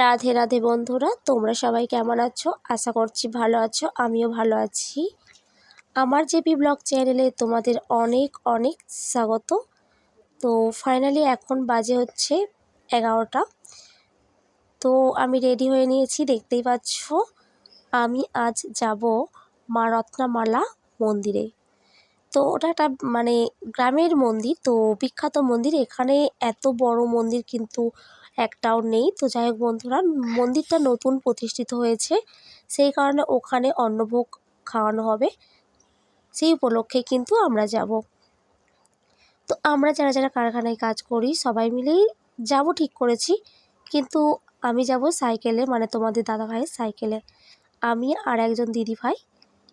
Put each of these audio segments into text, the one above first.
রাধে রাধে বন্ধুরা, তোমরা সবাই কেমন আছো? আশা করছি ভালো আছো, আমিও ভালো আছি। আমার জেপি ব্লগ চ্যানেলে তোমাদের অনেক অনেক স্বাগত। তো ফাইনালি এখন বাজে হচ্ছে এগারোটা। তো আমি রেডি হয়ে নিয়েছি, দেখতেই পাচ্ছ। আমি আজ যাব মা রত্নামালা মন্দিরে। তো ওটা একটা মানে গ্রামের মন্দির, তো বিখ্যাত মন্দির। এখানে এত বড় মন্দির কিন্তু একটাও নেই। তো যাই হোক বন্ধুরা, মন্দিরটা নতুন প্রতিষ্ঠিত হয়েছে। সেই কারণে ওখানে অন্নভোগ খাওয়ানো হবে। সেই উপলক্ষে কিন্তু আমরা যাব। তো আমরা যারা যারা কারখানায় কাজ করি, সবাই মিলেই যাব ঠিক করেছি। কিন্তু আমি যাব সাইকেলে মানে তোমাদের দাদা ভাইয়ের সাইকেলে। আমি আর একজন দিদি ভাই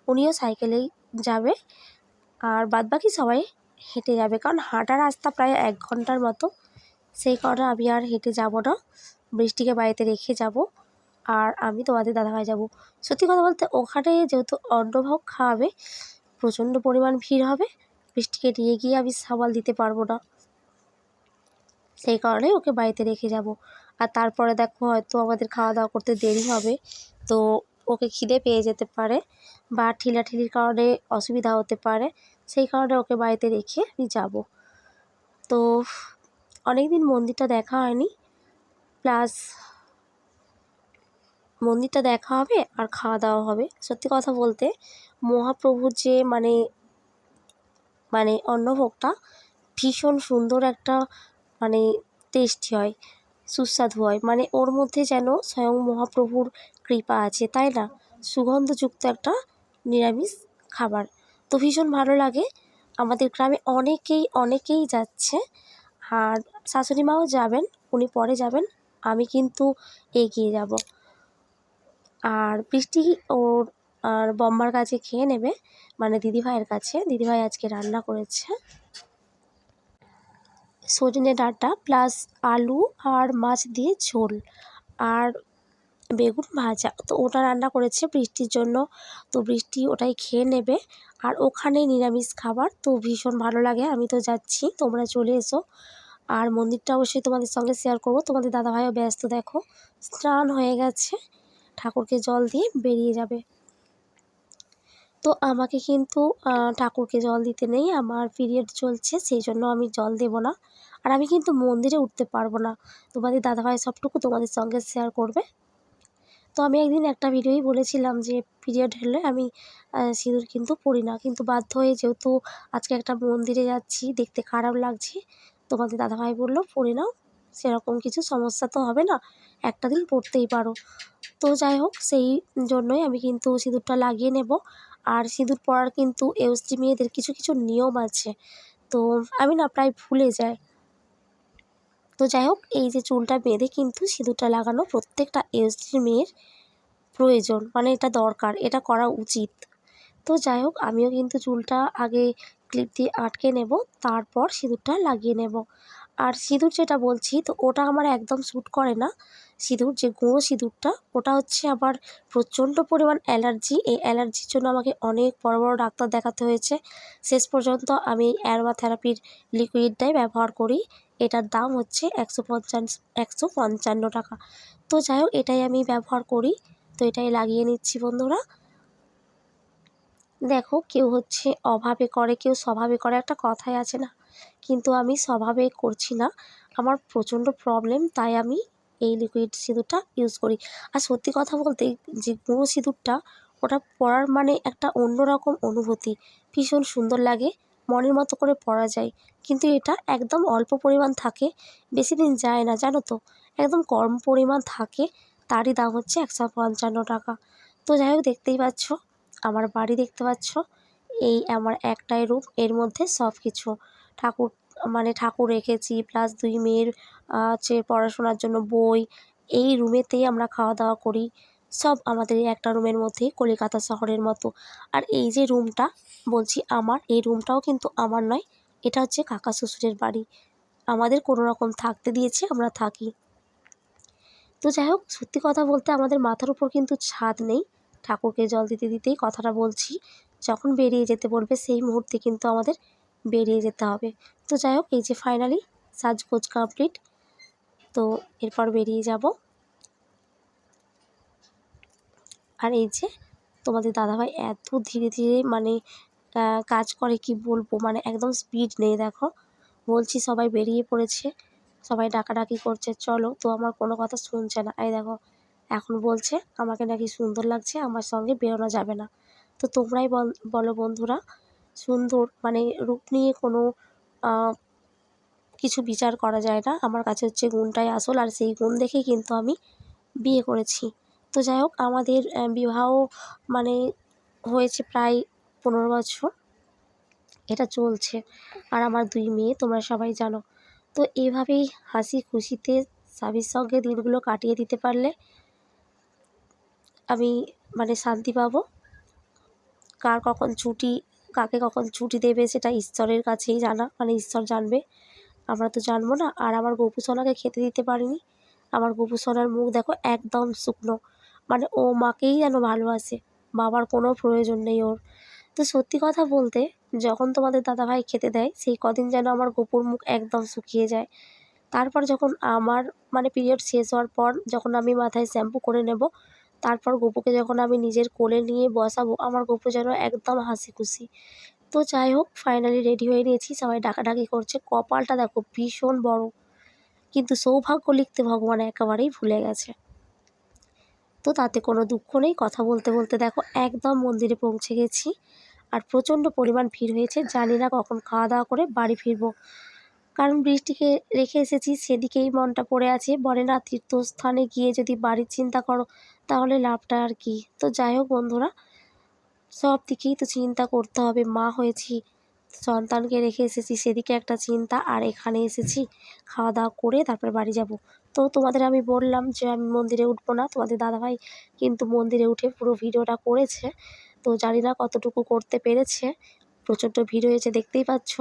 উনিও সাইকেলেই যাবে। আর বাদবাকি সবাই হেঁটে যাবে। কারণ হাঁটা রাস্তা প্রায় এক ঘণ্টার মতো। সেই কারণে আমি আর হেঁটে যাব না। বৃষ্টিকে বাড়িতে রেখে যাব। আর আমি তোমাদের দাদাভাই যাব। সত্যি কথা বলতে ওখানে যেহেতু অন্নভোগ খাওয়াবে, প্রচণ্ড পরিমাণ ভিড় হবে, বৃষ্টিকে নিয়ে গিয়ে আমি সামাল দিতে পারব না। সেই কারণে ওকে বাড়িতে রেখে যাব। আর তারপরে দেখো হয়তো আমাদের খাওয়া দাওয়া করতে দেরি হবে, তো ওকে খিদে পেয়ে যেতে পারে বা ঠিলাঠিলির কারণে অসুবিধা হতে পারে, সেই কারণে ওকে বাড়িতে রেখে আমি যাব। তো অনেক দিন মন্দিরটা দেখা হয়নি। প্লাস মন্দিরটা দেখা হবে আর খাওয়া দাওয়া হবে। সত্যি কথা বলতে মহাপ্রভুর যে মানে মানে অন্নভোগটা ভীষণ সুন্দর একটা মানে টেস্টি হয়, সুস্বাদু হয়। মানে ওর মধ্যে যেন স্বয়ং মহাপ্রভুর কৃপা আছে, তাই না? সুগন্ধযুক্ত একটা নিরামিষ খাবার। তো ভীষণ ভালো লাগে। আমাদের গ্রামে অনেকেই অনেকেই যাচ্ছে আর শাশুড়ি মাও যাবেন, উনি পরে যাবেন, আমি কিন্তু এগিয়ে যাব। আর বৃষ্টি ওর, আর বম্মার কাছে খেয়ে নেবে মানে দিদিভাইয়ের কাছে। দিদিভাই আজকে রান্না করেছে। সজনে ডাঁটা প্লাস আলু আর মাছ দিয়ে ঝোল আর বেগুন ভাজা। তো ওটা রান্না করেছে বৃষ্টির জন্য। তো বৃষ্টি ওটাই খেয়ে নেবে। আর ওখানে নিরামিষ খাবার। তো ভীষণ ভালো লাগে। আমি তো যাচ্ছি। তোমরা চলে এসো। আর মন্দিরটা অবশ্যই তোমাদের সঙ্গে শেয়ার করব। তোমাদের দাদাভাইও ব্যস্ত, দেখো। স্নান হয়ে গেছে। ঠাকুরকে জল দিয়ে বেরিয়ে যাবে। তো আমাকে কিন্তু ঠাকুরকে জল দিতে নেই। আমার পিরিয়ড চলছে, সেই জন্য আমি জল দেব না। আর আমি কিন্তু মন্দিরে উঠতে পারব না। তোমাদের দাদাভাই সবটুকু তোমাদের সঙ্গে শেয়ার করবে। তো আমি একদিন একটা ভিডিওই বলেছিলাম যে পিরিয়ড হলে আমি সিঁদুর কিন্তু পরি না। কিন্তু বাধ্য হয়ে যেহেতু আজকে একটা মন্দিরে যাচ্ছি, দেখতে খারাপ লাগছে তোমাদের দাদাভাই বলল, পড়ে নাও, সেরকম কিছু সমস্যা তো হবে না, একটা দিন পড়তেই পারো। তো যাই হোক, সেই জন্যই আমি কিন্তু সিঁদুরটা লাগিয়ে নেব। আর সিঁদুর পরার কিন্তু এসটি মেয়েদের কিছু কিছু নিয়ম আছে। তো আমি না প্রায় ভুলে যাই। তো যাই হোক, এই যে চুলটা বেঁধে কিন্তু সিঁদুরটা লাগানো প্রত্যেকটা এসটির মেয়ের প্রয়োজন মানে এটা দরকার, এটা করা উচিত। তো যাই হোক, আমিও কিন্তু চুলটা আগে ক্লিপ দিয়ে আটকে নেব, তারপর সিঁদুরটা লাগিয়ে নেব। আর সিঁদুর যেটা বলছি, তো ওটা আমার একদম শ্যুট করে না। সিঁদুর, যে গুঁড়ো সিঁদুরটা, ওটা হচ্ছে আবার প্রচণ্ড পরিমাণ অ্যালার্জি। এই অ্যালার্জির জন্য আমাকে অনেক বড় বড় ডাক্তার দেখাতে হয়েছে। শেষ পর্যন্ত আমি অ্যারোমা থেরাপির লিকুইডটাই ব্যবহার করি। এটার দাম হচ্ছে একশো পঞ্চান্ন একশো পঞ্চান্ন টাকা। তো যাই হোক, এটাই আমি ব্যবহার করি। তো এটাই লাগিয়ে নিচ্ছি বন্ধুরা। দেখো, কেউ হচ্ছে অভাবে করে, কেউ স্বভাবে করে, একটা কথাই আছে না। কিন্তু আমি স্বভাবে করছি না। আমার প্রচণ্ড প্রবলেম তাই আমি এই লিকুইড সিঁদুরটা ইউজ করি। আর সত্যি কথা বলতে, যে গুঁড়ো সিঁদুরটা, ওটা পরার মানে একটা অন্যরকম অনুভূতি। ভীষণ সুন্দর লাগে, মনের মতো করে পরা যায়। কিন্তু এটা একদম অল্প পরিমাণ থাকে, বেশি দিন যায় না, জানো তো? একদম কম পরিমাণ থাকে, তারই দাম হচ্ছে একশো পঞ্চান্ন টাকা। তো যাই হোক, দেখতেই পাচ্ছ আমার বাড়ি দেখতে পাচ্ছ? এই আমার একটাই রুম, এর মধ্যে সব কিছু ঠাকুর মানে ঠাকুর রেখেছি প্লাস দুই মেয়ের হচ্ছে পড়াশোনার জন্য বই। এই রুমেতেই আমরা খাওয়া দাওয়া করি। সব আমাদের একটা রুমের মধ্যেই কলিকাতা শহরের মতো। আর এই যে রুমটা, বলছি আমার, এই রুমটাও কিন্তু আমার নয়, এটা হচ্ছে কাকা শ্বশুরের বাড়ি। আমাদের কোনো রকম থাকতে দিয়েছে, আমরা থাকি। তো যাই হোক, সত্যি কথা বলতে আমাদের মাথার উপর কিন্তু ছাদ নেই। ঠাকুরকে জল দিতে দিতেই কথাটা বলছি। যখন বেরিয়ে যেতে বলবে, সেই মুহূর্তে কিন্তু আমাদের বেরিয়ে যেতে হবে। তো যাই হোক, এই যে ফাইনালি সাজগোজ কমপ্লিট তো এরপর বেরিয়ে যাব। আর এই যে তোমাদের দাদাভাই এত ধীরে ধীরে মানে কাজ করে কি বলব? মানে একদম স্পিড নেই, দেখো। বলছি সবাই বেরিয়ে পড়েছে, সবাই ডাকাডাকি করছে। চলো, তো আমার কোনো কথা শুনছে না। এই দেখো এখন বলছে, আমাকে নাকি সুন্দর লাগছে, আমার সঙ্গে বেরোনো যাবে না। তো তোমরাই বলো বন্ধুরা, সুন্দর মানে রূপ নিয়ে কোনো কিছু বিচার করা যায় না। আমার কাছে হচ্ছে গুণটাই আসল, আর সেই গুণ দেখেই কিন্তু আমি বিয়ে করেছি। তো যাই হোক, আমাদের বিবাহ মানে হয়েছে প্রায় পনেরো বছর। এটা চলছে। আর আমার দুই মেয়ে, তোমরা সবাই জানো। তো এভাবেই হাসি খুশিতে স্বামীর সঙ্গে দিনগুলো কাটিয়ে দিতে পারলে আমি মানে শান্তি পাবো। কার কখন ছুটি, কাকে কখন ছুটি দেবে সেটা ঈশ্বরের কাছেই জানা মানে ঈশ্বর জানবে। আমরা তো জানব না, আর আমার গোপু সোনাকে খেতে দিতে পারিনি। আমার গোপু সোনার মুখ দেখো একদম শুকনো মানে ও মাকেই যেন ভালোবাসে, বাবার কোনো প্রয়োজন নেই ওর। তো সত্যি কথা বলতে, যখন তোমাদের দাদাভাই খেতে দেয়, সেই কদিন যেন আমার গোপুর মুখ একদম শুকিয়ে যায়। তারপর যখন আমার মানে পিরিয়ড শেষ হওয়ার পর, যখন আমি মাথায় শ্যাম্পু করে নেব তারপর গপুকে যখন আমি নিজের কোলে নিয়ে বসাবো, আমার গপু যেন একদম হাসি খুশি তো যাই হোক ফাইনালি রেডি হয়ে নিয়েছি, সবাই ডাকাডাকি করছে। কপালটা দেখো ভীষণ বড়, কিন্তু সৌভাগ্য লিখতে ভগবান একেবারেই ভুলে গেছে। তো তাতে কোনো দুঃখ নেই, কথা বলতে বলতে দেখো একদম মন্দিরে পৌঁছে গেছি। আর প্রচণ্ড পরিমাণ ভিড় হয়েছে, জানি না কখন খাওয়া দাওয়া করে বাড়ি ফিরবো। কারণ বৃষ্টিকে রেখে এসেছি, সেদিকেই মনটা পড়ে আছে। বলে না তীর্থস্থানে গিয়ে যদি বাড়ির চিন্তা করো তাহলে লাভটা আর কি? তো যাই হোক বন্ধুরা, সব দিকেই তো চিন্তা করতে হবে। মা হয়েছি, সন্তানকে রেখে এসেছি, সেদিকে একটা চিন্তা, আর এখানে এসেছি খাওয়া দাওয়া করে তারপরে বাড়ি যাব। তো তোমাদের আমি বললাম যে আমি মন্দিরে উঠবো না, তোমাদের দাদাভাই কিন্তু মন্দিরে উঠে পুরো ভিডিওটা করেছে। তো জানি না কতটুকু করতে পেরেছে, প্রচণ্ড ভিড় হয়েছে, দেখতেই পাচ্ছ।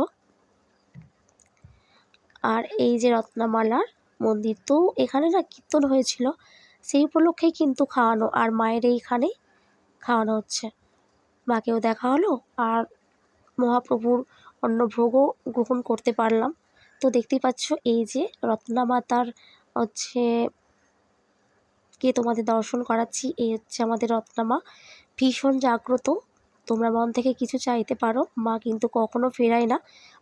আর এই যে রত্নামালার মন্দির, তো এখানে না কীর্তন হয়েছিল। সেই উপলক্ষেই কিন্তু খাওয়ানো আর মায়ের এইখানেই খাওয়ানো হচ্ছে। মাকেও দেখা হলো আর মহাপ্রভুর অন্ন ভোগও গ্রহণ করতে পারলাম। তো দেখতেই পাচ্ছ এই যে রত্নামাতার হচ্ছে কে তোমাদের দর্শন করাচ্ছি এই হচ্ছে আমাদের রত্নামা। ভীষণ জাগ্রত। তোমরা মন থেকে কিছু চাইতে পারো। মা কিন্তু কখনো ফেরায় না।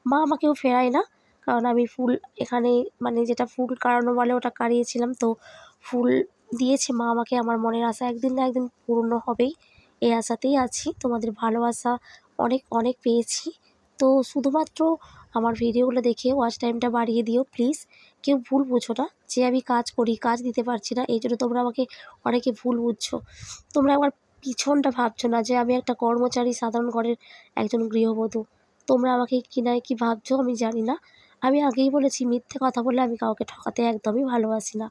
মা আমাকেও ফেরায় না। কারণ আমি ফুল এখানে মানে যেটা ফুল কাড়ানো বলে ওটা কাড়িয়েছিলাম। তো ফুল দিয়েছে মা আমাকে, আমার মনের আশা একদিন না একদিন পূর্ণ হবেই। এই আশাতেই আছি, তোমাদের ভালোবাসা অনেক অনেক পেয়েছি। তো শুধুমাত্র আমার ভিডিওগুলো দেখে ওয়াচ টাইমটা বাড়িয়ে দিও প্লিজ কেউ ভুল বুঝো না, যে আমি কাজ করি, কাজ দিতে পারছি না, এই জন্য তোমরা আমাকে অনেকে ভুল বুঝছ। তোমরা আমার পিছনটা ভাবছ না যে আমি একটা কর্মচারী, সাধারণ ঘরের একজন গৃহবধূ। তোমরা আমাকে কি কিনায় কি ভাবছ আমি জানি না। আমি আগেই বলেছি, মিথ্যে কথা বলে আমি কাউকে ঠকাতে একদমই ভালোবাসি না।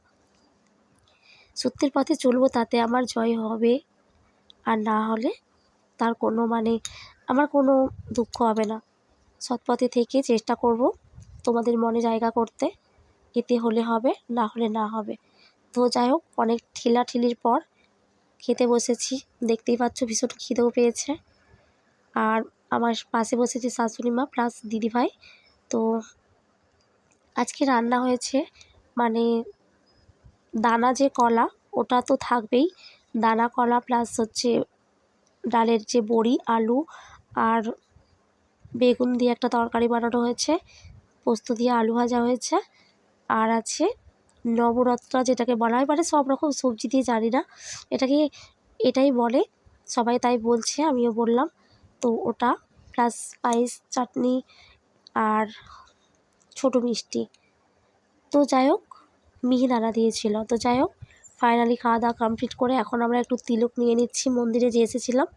সত্যের পথে চলবো তাতে আমার জয় হবে। আর না হলে তার কোনো মানে আমার কোনো দুঃখ হবে না। সৎ পথে থেকে চেষ্টা করব তোমাদের মনে জায়গা করতে। এতে হলে হবে, না হলে না হবে। তো যাই হোক, অনেক ঠেলাঠেলির পর খেতে বসেছি। দেখতেই পাচ্ছ ভীষণ খিদেও পেয়েছে। আর আমার পাশে বসেছে শাশুড়ি মা প্লাস দিদিভাই। তো আজকে রান্না হয়েছে মানে দানা যে কলা, ওটা তো থাকবেই। দানা কলা প্লাস হচ্ছে ডালের যে বড়ি, আলু আর বেগুন দিয়ে একটা তরকারি বানানো হয়েছে। পোস্ত দিয়ে আলু ভাজা হয়েছে। আর আছে নবরত্না যেটাকে বলা হয় মানে সব রকম সবজি দিয়ে জানি না। এটাকে এটাই বলে, সবাই তাই বলছে, আমিও বললাম। তো ওটা প্লাস স্পাইস চাটনি আর ছোট মিষ্টি। তো যাই হোক মিহিদানা দিয়েছিল। তো যাই হোক ফাইনালি খাওয়া দাওয়া কমপ্লিট করে এখন আমরা একটু তিলক নিয়ে নিচ্ছি, মন্দিরে যে এসেছিলাম।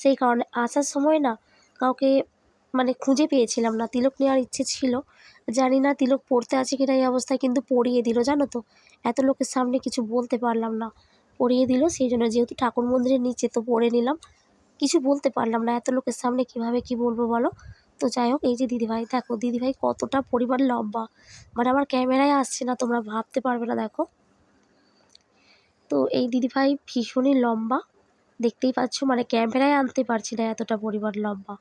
সেই কারণে আসার সময় না কাউকে মানে খুঁজে পেয়েছিলাম না, তিলক নেওয়ার ইচ্ছে ছিল। জানি না তিলক পড়তে আছে কিনা এই অবস্থায়, কিন্তু পড়িয়ে দিল, জানো তো। এত লোকের সামনে কিছু বলতে পারলাম না। পড়িয়ে দিল, সেই জন্য যেহেতু ঠাকুর মন্দিরের নিচে তো পড়ে নিলাম, কিছু বলতে পারলাম না। এত লোকের সামনে কীভাবে কি বলব বলো? তো যাই হোক, এই যে দিদিভাই, দেখো দিদিভাই কতটা পরিমাণ লম্বা। মানে আমার ক্যামেরায় আসছে না, তোমরা ভাবতে পারবে না, দেখো। তো এই দিদিভাই ভীষণই লম্বা। দেখতেই পাচ্ছ মানে ক্যামেরায় আনতে পারছি না এতটা পরিমাণ লম্বা।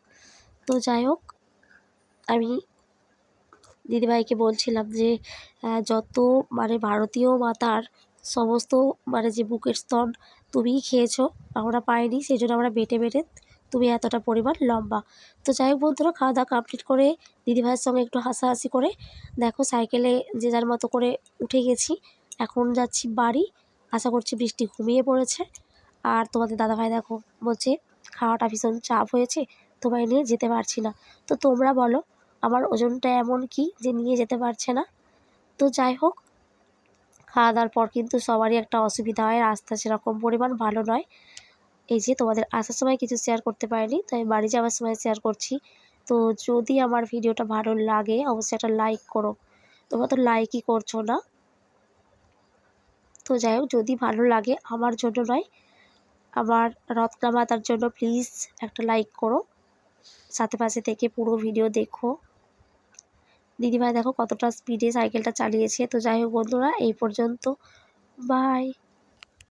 তো যাই হোক, আমি দিদিভাইকে বলছিলাম যে যত মানে ভারতীয় মাতার সমস্ত মানে যে বুকের স্তন তুমিই খেয়েছো, আমরা পাইনি, সেই জন্য আমরা বেটে বেটে তুমি এতটা পরিমাণ লম্বা। তো যাই হোক বন্ধুরা খাওয়া দাওয়া কমপ্লিট করে দিদিভাইয়ের সঙ্গে একটু হাসাহাসি করে দেখো সাইকেলে যে যার মতো করে উঠে গেছি। এখন যাচ্ছি বাড়ি। আশা করছি বৃষ্টি ঘুমিয়ে পড়েছে। আর তোমাদের দাদাভাই দেখো বলছে, খাওয়াটা ভীষণ চাপ হয়েছে, তোমায় নিয়ে যেতে পারছি না। তো তোমরা বলো, আমার ওজনটা এমন কি যে নিয়ে যেতে পারছে না? তো যাই হোক খাওয়া দাওয়ার পর কিন্তু সবারই একটা অসুবিধা হয়। রাস্তা সেরকম পরিমাণ ভালো নয়। এই যে তোমাদের আসার সময় কিছু শেয়ার করতে পারিনি তাই বাড়ি যাওয়ার সময় শেয়ার করছি। তো যদি আমার ভিডিওটা ভালো লাগে, অবশ্যই একটা লাইক করো। তোমরা তো লাইকই করছ না। তো যাই হোক, যদি ভালো লাগে আমার জন্য নয়, আমার রত্না মাতার জন্য প্লিজ একটা লাইক করো। সাথে পাশে থেকে পুরো ভিডিও দেখো। দিদিভাই দেখো কতটা স্পিডে সাইকেলটা চালিয়েছে। তো যাই হোক বন্ধুরা, এই পর্যন্ত। বাই